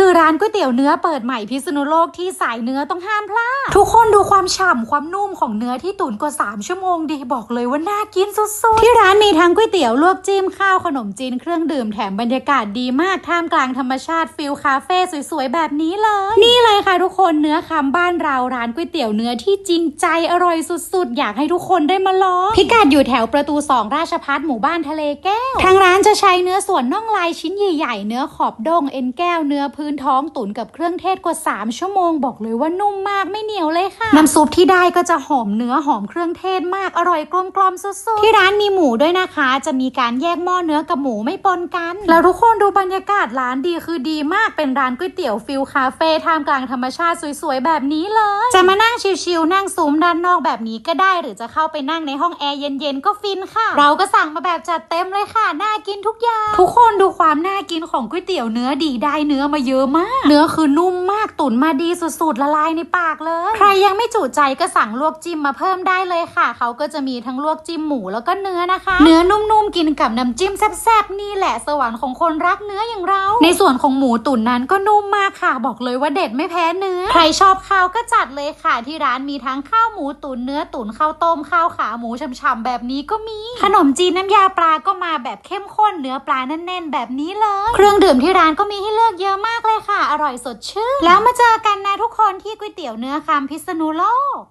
คือร้านก๋วยเตี๋ยวเนื้อเปิดใหม่พิษณุโลกที่สายเนื้อต้องห้ามพลาด ทุกคนดูความฉ่ำความนุ่มของเนื้อที่ตุ๋นกว่า 3 ชั่วโมงดีบอกเลยว่าน่ากินสุดๆ ที่ร้านมีทั้งก๋วยเตี๋ยวลวกจิ้มข้าวขนมจีนเครื่องดื่มแถมบรรยากาศดีมากท่ามกลางธรรมชาติฟิลคาเฟ่สวยๆ แบบนี้เลย นี่เลยค่ะทุกคนเนื้อคำบ้านเราร้านก๋วยเตี๋ยวเนื้อที่จริงใจอร่อยสุดๆ อยากให้ทุกคนได้มาลองพิกัดอยู่แถวประตู 2 ราชพัฒหมู่บ้านทะเลแก้วทางร้านจะใช้เนื้อส่วนน่องลายชิ้นใหญ่ๆเนื้อขอบด้งเอ็นแก้วเนื้อพื้นท้องตุ๋นกับเครื่องเทศกว่า 3 ชั่วโมงบอกเลยว่านุ่มมากไม่เหนียวเลยค่ะ น้ำซุปที่ได้ก็จะหอมเนื้อหอมเครื่องเทศมากอร่อยกลมกลอมสุดๆ ที่ร้านมีหมูด้วยนะคะ จะมีการแยกหม้อเนื้อกับหมูไม่ปนกัน แล้วทุกคนดูบรรยากาศร้านดีคือดีมากเป็นร้านก๋วยเตี๋ยวฟิลคาเฟ่ท่ามกลางธรรมชาติสวยๆแบบนี้เลย จะมานั่งชิลๆนั่งซุ้มด้านนอกแบบนี้ก็ได้ หรือจะเข้าไปนั่งในห้องแอร์เย็นๆก็ฟินค่ะ เราก็สั่งมาแบบจัดเต็มเลยค่ะน่ากินทุกอย่าง ทุกคนดูความน่ากินของก๋วยเตี๋ยวเนื้อดีได้เนื้อมาเยอะมาก เนื้อคือนุ่มมาก ตุ๋นมาดีสุดๆละลายในปากเลย ใครยังไม่จุใจก็สั่งลวกจิ้มมาเพิ่มได้เลยค่ะ เขาก็จะมีทั้งลวกจิ้มหมูแล้วก็เนื้อนะคะ เนื้อนุ่มๆกินกับน้ำจิ้มแซ่บๆนี่แหละสวรรค์ของคนรักเนื้ออย่างเรา ในส่วนของหมูตุ๋นนั้นก็นุ่มมากค่ะ บอกเลยว่าเด็ดไม่แพ้เนื้อ ใครชอบข้าวก็จัดเลยค่ะ ที่ร้านมีทั้งข้าวหมูตุ๋นเนื้อตุ๋นข้าวต้มข้าวขาหมูฉ่ำๆแบบนี้ก็มี ขนมจีนน้ำยาปลาก็มาแบบเข้มข้นเนื้อปลาแน่นๆ แบบนี้เลย เครื่องดื่มที่ร้านก็มีให้เลือกเยอะมากเลยค่ะ อร่อยสดชื่นแล้วมาเจอกันนะทุกคนที่ก๋วยเตี๋ยวเนื้อคำพิษณุโลก